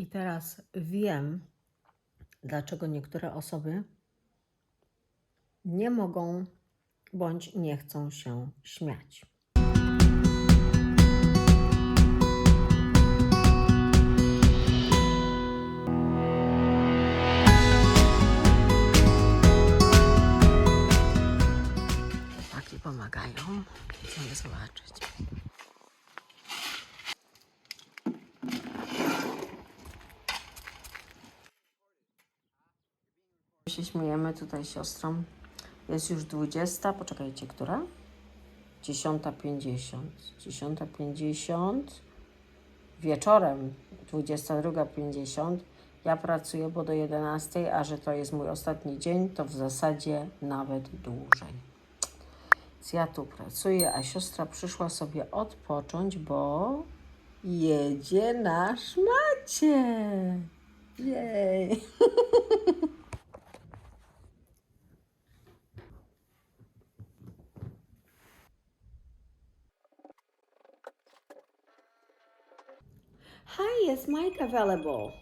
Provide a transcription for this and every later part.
I teraz wiem, dlaczego niektóre osoby nie mogą bądź nie chcą się śmiać. Pomagają. Chcemy zobaczyć. Się śmiejemy tutaj siostrą. Jest już 20, poczekajcie, która? 10.50. 10.50. Wieczorem 22.50. Ja pracuję, bo do 11, a że to jest mój ostatni dzień, to w zasadzie nawet dłużej. Więc ja tu pracuję, a siostra przyszła sobie odpocząć, bo jedzie na szmacie. Jej. Hi, is Mike available?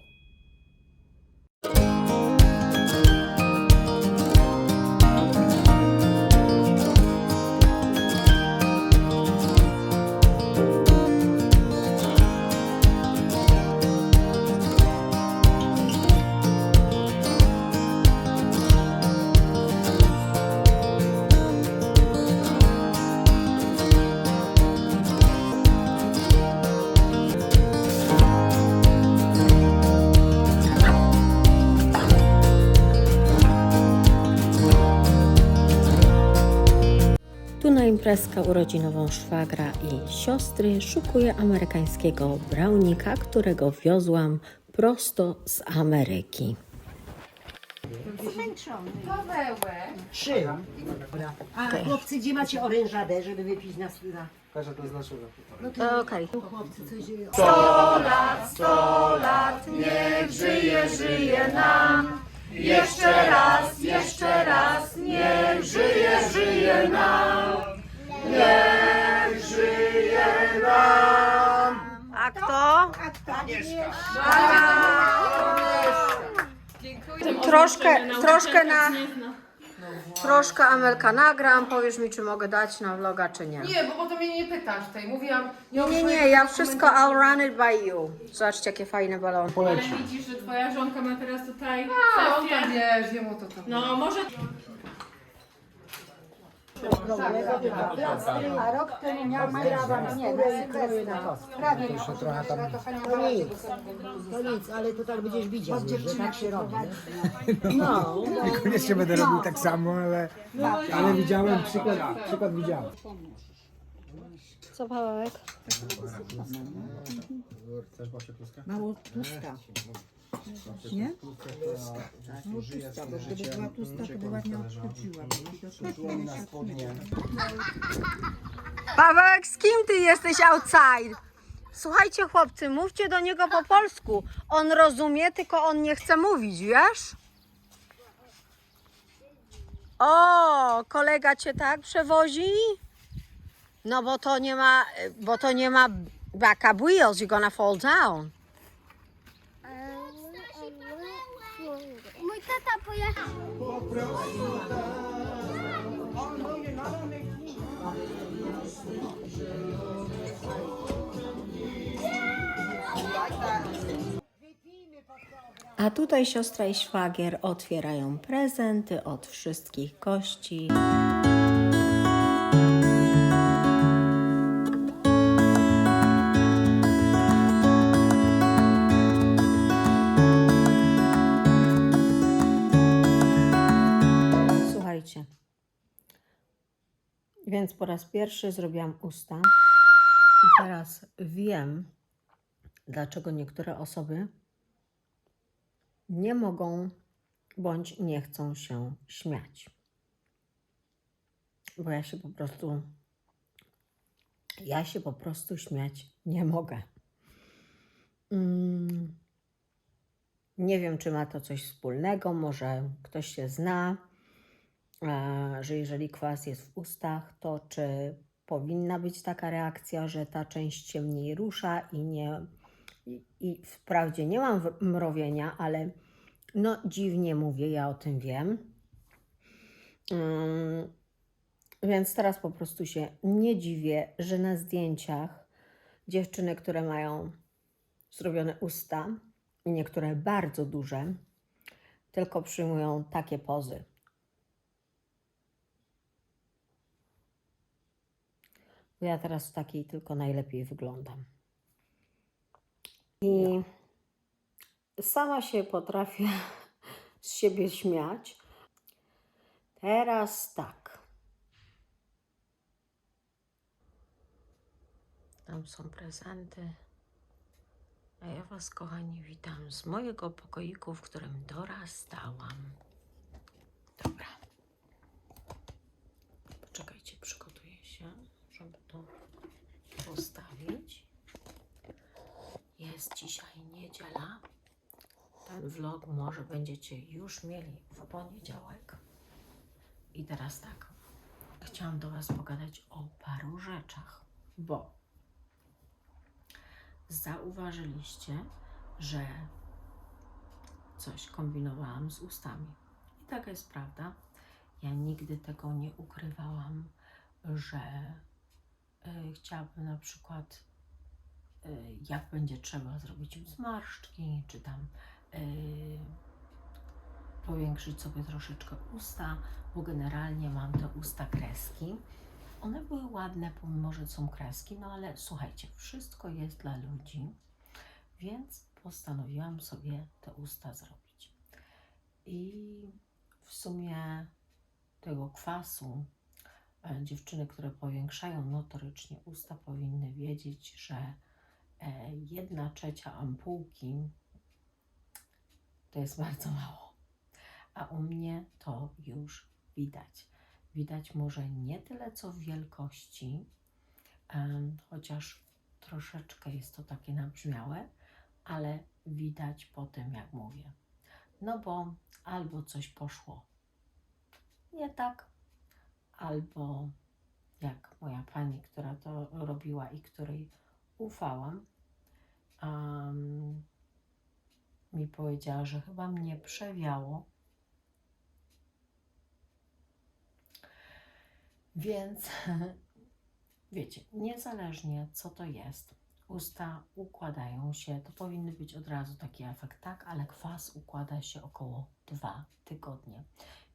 Imprezkę urodzinową szwagra i siostry szukuję amerykańskiego brownika, którego wiozłam prosto z Ameryki. Trzy. A chłopcy, gdzie macie orężadę, żeby wypić na na... Kasia, to jest naszego. Okej. Chłopcy, coś... A kto? Troszkę, troszkę na... Troszkę Amelka nagram, powiesz mi, czy mogę dać na vloga, czy nie. Nie, bo potem mnie nie pytasz tutaj. Mówiłam. Nie, nie, ja wszystko, I'll run it by you. Zobaczcie, jakie fajne balony. Ale widzisz, że twoja żonka ma teraz tutaj A, on tam wiesz, to tam. No może A rok temu miał Maja nie, na Sylwestra. Prawie Jeszcze trochę tam... To nic, to nic, ale to tak będziesz widział, że tak się robi. No, Niekoniecznie będę robił tak samo, ale, ale widziałem przykład, przykład widziałem. Co, Pawełek? Mało tłusta. Nie? Bo gdyby była tłusta, to by ładnie odskoczyła. na spodnie. Pawełek, z kim ty jesteś outside? Słuchajcie, chłopcy, mówcie do niego po polsku. On rozumie, tylko on nie chce mówić, wiesz? O, kolega cię tak przewozi? No bo to nie ma, bo to nie ma backup wheels, you're gonna fall down. Mój tata pojechał. A tutaj siostra i szwagier otwierają prezenty od wszystkich gości. Więc po raz pierwszy zrobiłam usta. I teraz wiem, dlaczego niektóre osoby nie mogą bądź nie chcą się śmiać. Bo ja się po prostu, ja się po prostu śmiać nie mogę. Mm, nie wiem, czy ma to coś wspólnego, może ktoś się zna, że jeżeli kwas jest w ustach, to czy powinna być taka reakcja, że ta część się mniej rusza i nie I, I wprawdzie nie mam mrowienia, ale no dziwnie mówię, ja o tym wiem. Ym, więc teraz po prostu się nie dziwię, że na zdjęciach dziewczyny, które mają zrobione usta, i niektóre bardzo duże, tylko przyjmują takie pozy. Bo ja teraz w takiej tylko najlepiej wyglądam. I sama się potrafię z siebie śmiać. Teraz tak. Tam są prezenty. A ja Was, kochani, witam z mojego pokoiku, w którym dorastałam. Dobra. Poczekajcie, przygotuję się, żeby to postawić. Jest dzisiaj niedziela. Ten vlog może będziecie już mieli w poniedziałek. I teraz tak. Chciałam do Was pogadać o paru rzeczach, bo zauważyliście, że coś kombinowałam z ustami. I taka jest prawda. Ja nigdy tego nie ukrywałam, że chciałabym na przykład, y, jak będzie trzeba zrobić zmarszczki, czy tam y, powiększyć sobie troszeczkę usta, bo generalnie mam te usta kreski. One były ładne, pomimo że są kreski, no ale słuchajcie, wszystko jest dla ludzi, więc postanowiłam sobie te usta zrobić. I w sumie tego kwasu e, dziewczyny, które powiększają notorycznie usta, powinny wiedzieć, że e, jedna trzecia ampułki to jest bardzo mało. A u mnie to już widać. Widać może nie tyle co w wielkości, em, chociaż troszeczkę jest to takie nabrzmiałe, ale widać po tym, jak mówię. No bo albo coś poszło nie tak, albo jak moja pani, która to robiła i której ufałam, em, mi powiedziała, że chyba mnie przewiało. Więc wiecie, niezależnie co to jest, usta układają się, to powinny być od razu taki efekt, tak, ale kwas układa się około dwa tygodnie.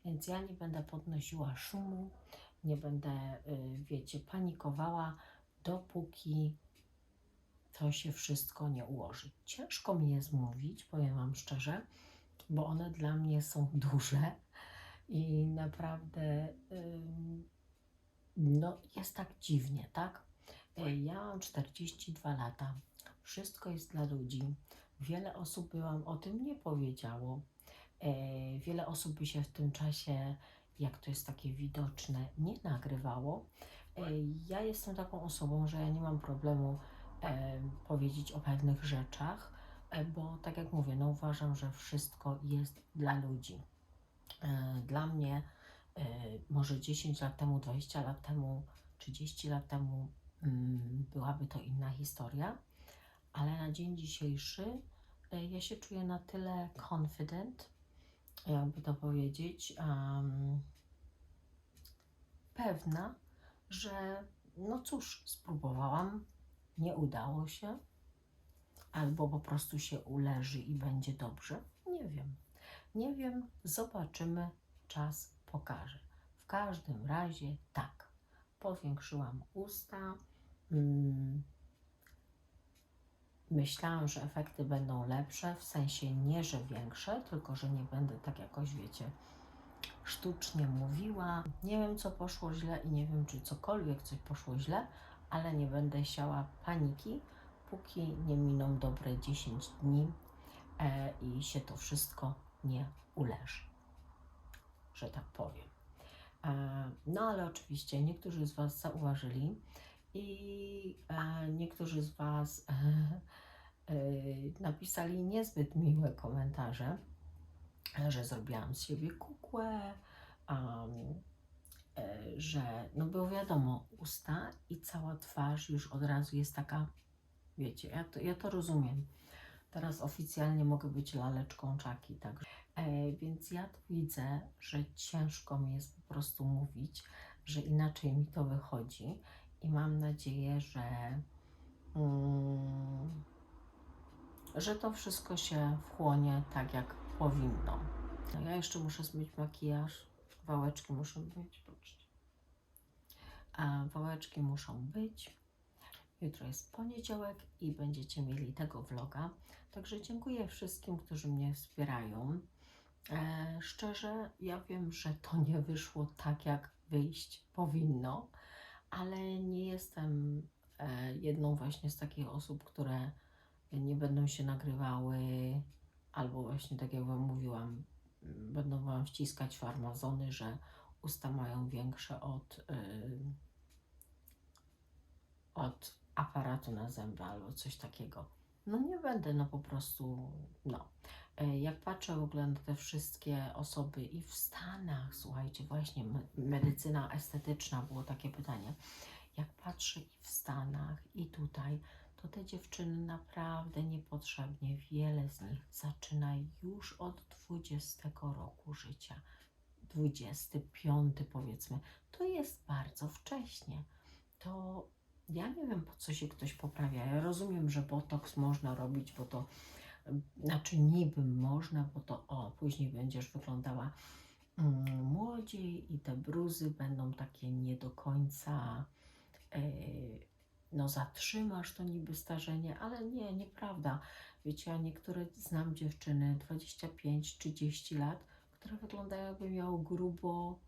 Więc ja nie będę podnosiła szumu, nie będę, y, wiecie, panikowała, dopóki to się wszystko nie ułoży. Ciężko mi jest mówić, powiem Wam szczerze, bo one dla mnie są duże i naprawdę no, jest tak dziwnie, tak? E, Ja mam 42 lata. Wszystko jest dla ludzi. Wiele osób by Wam o tym nie powiedziało. E, Wiele osób by się w tym czasie, jak to jest takie widoczne, nie nagrywało. E, Ja jestem taką osobą, że ja nie mam problemu e, powiedzieć o pewnych rzeczach, bo tak jak mówię, no uważam, że wszystko jest dla ludzi. Dla mnie może 10 lat temu, 20 lat temu, 30 lat temu mm, byłaby to inna historia, ale na dzień dzisiejszy ja się czuję na tyle confident, jakby to powiedzieć, em, pewna, że no cóż, spróbowałam, nie udało się, albo po prostu się uleży i będzie dobrze. Nie wiem. Nie wiem, zobaczymy, czas pokaże. W każdym razie tak, powiększyłam usta. Mm, myślałam, że efekty będą lepsze, w sensie nie, że większe, tylko że nie będę tak jakoś, wiecie, sztucznie mówiła. Nie wiem, co poszło źle i nie wiem, czy cokolwiek coś poszło źle, ale nie będę siała paniki, póki nie miną dobre 10 dni e, i się to wszystko nie uleży, że tak powiem. E, no ale oczywiście niektórzy z Was zauważyli i e, niektórzy z Was e, napisali niezbyt miłe komentarze, że zrobiłam z siebie kukłę, um, że no bo wiadomo, usta i cała twarz już od razu jest taka Wiecie, ja to, ja to rozumiem. Teraz oficjalnie mogę być laleczką czaki, tak. E, więc ja widzę, że ciężko mi jest po prostu mówić, że inaczej mi to wychodzi i mam nadzieję, że, mm, że to wszystko się wchłonie tak, jak powinno. No, ja jeszcze muszę zmyć makijaż, wałeczki muszą być, patrzcie. A wałeczki muszą być. Jutro jest poniedziałek i będziecie mieli tego vloga. Także dziękuję wszystkim, którzy mnie wspierają. E, szczerze, ja wiem, że to nie wyszło tak, jak wyjść powinno, ale nie jestem e, jedną właśnie z takich osób, które nie będą się nagrywały, albo właśnie tak jak Wam mówiłam, będą Wam wciskać farmazony, że usta mają większe od, y, od aparatu na zęby albo coś takiego. No nie będę, no po prostu, no. E, Jak patrzę w ogóle na te wszystkie osoby i w Stanach, słuchajcie, właśnie me- medycyna estetyczna było takie pytanie. Jak patrzę i w Stanach, i tutaj, to te dziewczyny naprawdę niepotrzebnie, wiele z nich zaczyna już od 20 roku życia. 25 powiedzmy, to jest bardzo wcześnie. To ja nie wiem, po co się ktoś poprawia. Ja rozumiem, że botoks można robić, bo to znaczy niby można, bo to o, później będziesz wyglądała mm, młodziej i te bruzy będą takie nie do końca e, no zatrzymasz to niby starzenie, ale nie, nieprawda. Wiecie, ja niektóre znam dziewczyny 25-30 lat, które wyglądają jakby miały grubo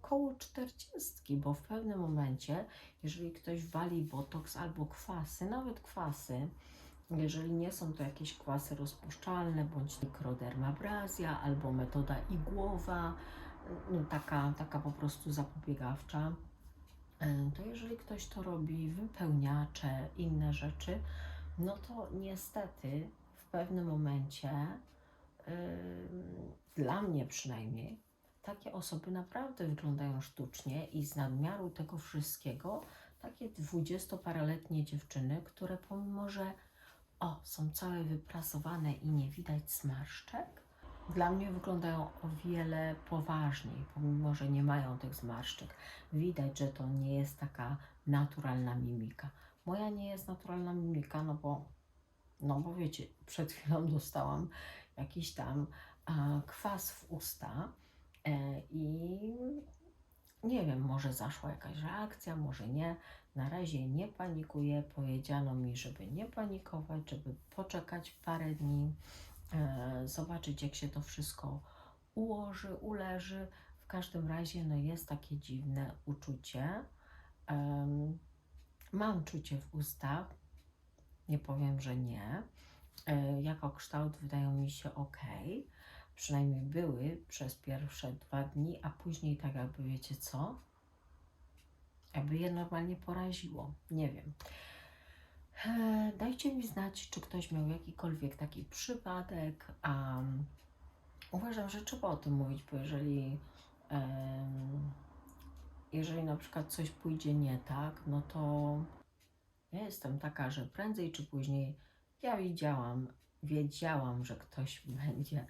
koło 40, bo w pewnym momencie, jeżeli ktoś wali botoks albo kwasy, nawet kwasy, jeżeli nie są to jakieś kwasy rozpuszczalne, bądź mikrodermabrazja, albo metoda igłowa, no taka, taka po prostu zapobiegawcza, to jeżeli ktoś to robi, wypełniacze, inne rzeczy, no to niestety w pewnym momencie, yy, dla mnie przynajmniej, takie osoby naprawdę wyglądają sztucznie i z nadmiaru tego wszystkiego, takie dwudziestoparoletnie dziewczyny, które pomimo, że o, są całe wyprasowane i nie widać zmarszczek, dla mnie wyglądają o wiele poważniej, pomimo, że nie mają tych zmarszczek. Widać, że to nie jest taka naturalna mimika. Moja nie jest naturalna mimika, no bo, no bo wiecie, przed chwilą dostałam jakiś tam a, kwas w usta e, i nie wiem, może zaszła jakaś reakcja, może nie. Na razie nie panikuję. Powiedziano mi, żeby nie panikować, żeby poczekać parę dni, zobaczyć, jak się to wszystko ułoży, uleży. W każdym razie, no jest takie dziwne uczucie. Mam czucie w ustach, nie powiem, że nie. E, jako kształt wydają mi się ok. Przynajmniej były przez pierwsze dwa dni, a później tak jakby wiecie co? Jakby je normalnie poraziło. Nie wiem. E, Dajcie mi znać, czy ktoś miał jakikolwiek taki przypadek. A uważam, że trzeba o tym mówić, bo jeżeli, em, jeżeli na przykład coś pójdzie nie tak, no to ja jestem taka, że prędzej czy później ja widziałam, wiedziałam, że ktoś będzie,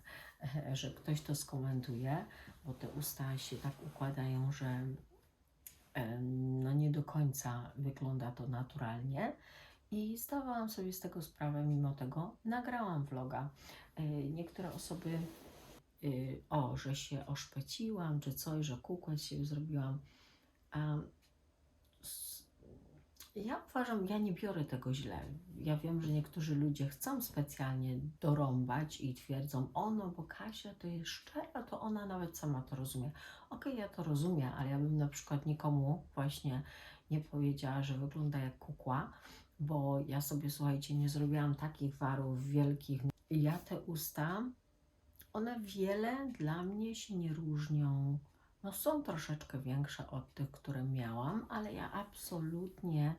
że ktoś to skomentuje, bo te usta się tak układają, że em, no nie do końca wygląda to naturalnie. I zdawałam sobie z tego sprawę, mimo tego nagrałam vloga. E, Niektóre osoby, y, o, że się oszpeciłam, czy coś, że kukłę się zrobiłam. Ja uważam, ja nie biorę tego źle. Ja wiem, że niektórzy ludzie chcą specjalnie dorąbać i twierdzą, o no, bo Kasia to jest szczera, to ona nawet sama to rozumie. Okej, ja to rozumiem, ale ja bym na przykład nikomu właśnie nie powiedziała, że wygląda jak kukła, bo ja sobie, słuchajcie, nie zrobiłam takich warów wielkich. Ja te usta, one wiele dla mnie się nie różnią. No są troszeczkę większe od tych, które miałam, ale ja absolutnie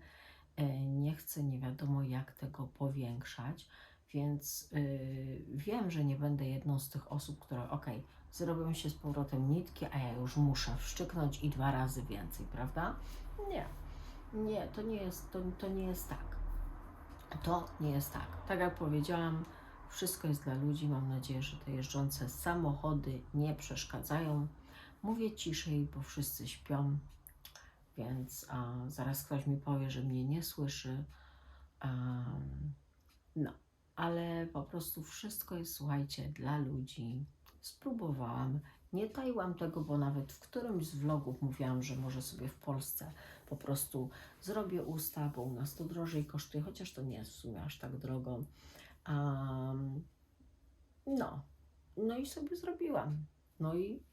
e, nie chcę nie wiadomo jak tego powiększać, więc y, wiem, że nie będę jedną z tych osób, które okej, zrobią się z powrotem nitki, a ja już muszę wszczyknąć i dwa razy więcej, prawda? Nie, nie, to nie jest, to, to nie jest tak. to nie jest tak. Tak jak powiedziałam, wszystko jest dla ludzi. Mam nadzieję, że te jeżdżące samochody nie przeszkadzają. Mówię ciszej, bo wszyscy śpią, więc a, zaraz ktoś mi powie, że mnie nie słyszy. Am, no, ale po prostu wszystko jest, słuchajcie, dla ludzi. Spróbowałam. Nie taiłam tego, bo nawet w którymś z vlogów mówiłam, że może sobie w Polsce po prostu zrobię usta, bo u nas to drożej kosztuje, chociaż to nie jest w sumie aż tak drogo. Am, no, no i sobie zrobiłam. No i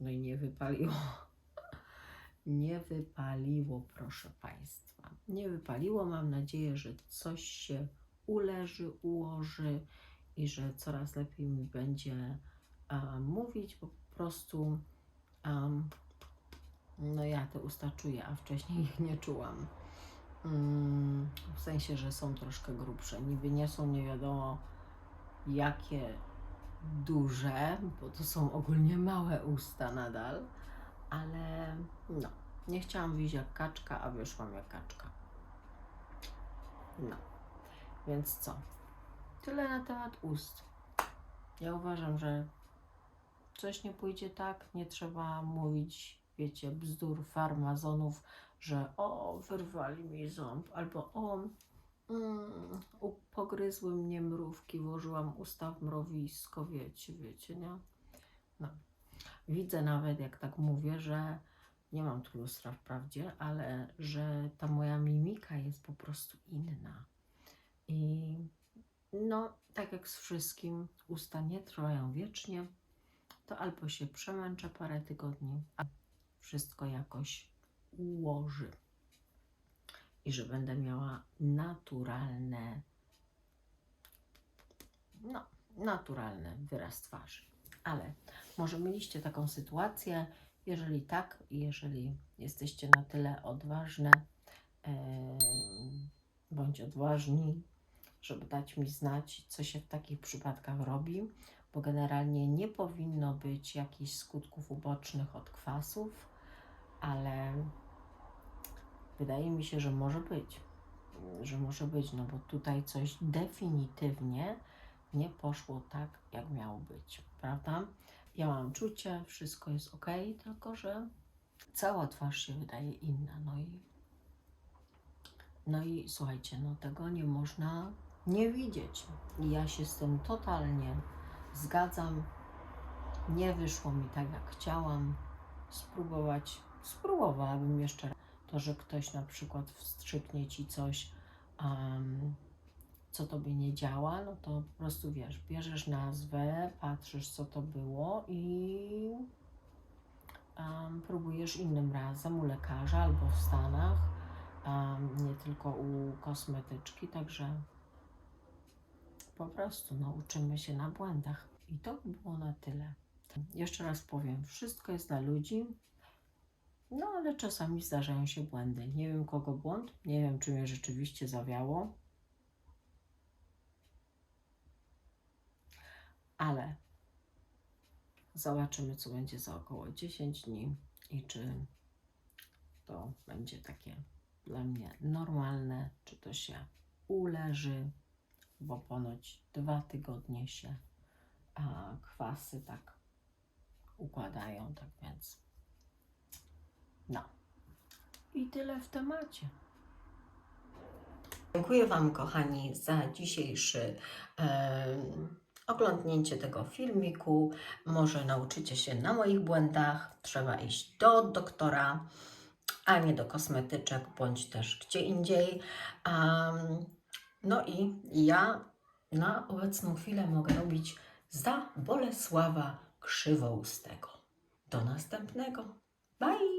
no i nie wypaliło. Nie wypaliło, proszę Państwa. Nie wypaliło. Mam nadzieję, że coś się uleży, ułoży i że coraz lepiej mi będzie mówić, bo po prostu am, no ja te usta czuję, a wcześniej ich nie czułam. Mm, w sensie, że są troszkę grubsze. Niby nie są nie wiadomo jakie duże, bo to są ogólnie małe usta nadal, ale no, nie chciałam wyjść jak kaczka, a wyszłam jak kaczka. No, więc co? Tyle na temat ust. Ja uważam, że coś nie pójdzie tak, nie trzeba mówić, wiecie, bzdur farmazonów, że o, wyrwali mi ząb, albo o, mm, pogryzły mnie mrówki, włożyłam usta w mrowisko, wiecie, wiecie, nie? No. Widzę nawet, jak tak mówię, że nie mam tu lustra wprawdzie, ale że ta moja mimika jest po prostu inna. I no, tak jak z wszystkim, usta nie trwają wiecznie, to albo się przemęczę parę tygodni, wszystko jakoś ułoży. I że będę miała naturalne, no, naturalny wyraz twarzy. Ale może mieliście taką sytuację, jeżeli tak, jeżeli jesteście na tyle odważne, em, bądź odważni, żeby dać mi znać, co się w takich przypadkach robi, bo generalnie nie powinno być jakichś skutków ubocznych od kwasów, ale wydaje mi się, że może być. Że może być, no bo tutaj coś definitywnie nie poszło tak, jak miało być, prawda? Ja mam czucie, wszystko jest ok, tylko że cała twarz się wydaje inna. No i, no i słuchajcie, no tego nie można nie widzieć. I ja się z tym totalnie zgadzam. Nie wyszło mi tak, jak chciałam. Spróbować, spróbowałabym jeszcze raz. To, że ktoś na przykład wstrzyknie ci coś, um, co tobie nie działa, no to po prostu wiesz, bierzesz nazwę, patrzysz, co to było i um, próbujesz innym razem u lekarza albo w Stanach, um, nie tylko u kosmetyczki, także po prostu no, uczymy się na błędach. I to by było na tyle. Jeszcze raz powiem, wszystko jest dla ludzi, no ale czasami zdarzają się błędy. Nie wiem kogo błąd, nie wiem czy mnie rzeczywiście zawiało, ale zobaczymy co będzie za około 10 dni i czy to będzie takie dla mnie normalne, czy to się uleży, bo ponoć dwa tygodnie się a, kwasy tak układają, tak więc no. I tyle w temacie. Dziękuję Wam, kochani, za dzisiejszy em, oglądnięcie tego filmiku. Może nauczycie się na moich błędach. Trzeba iść do doktora, a nie do kosmetyczek, bądź też gdzie indziej. Em, no i ja na obecną chwilę mogę robić za Bolesława Krzywoustego. Do następnego. Bye!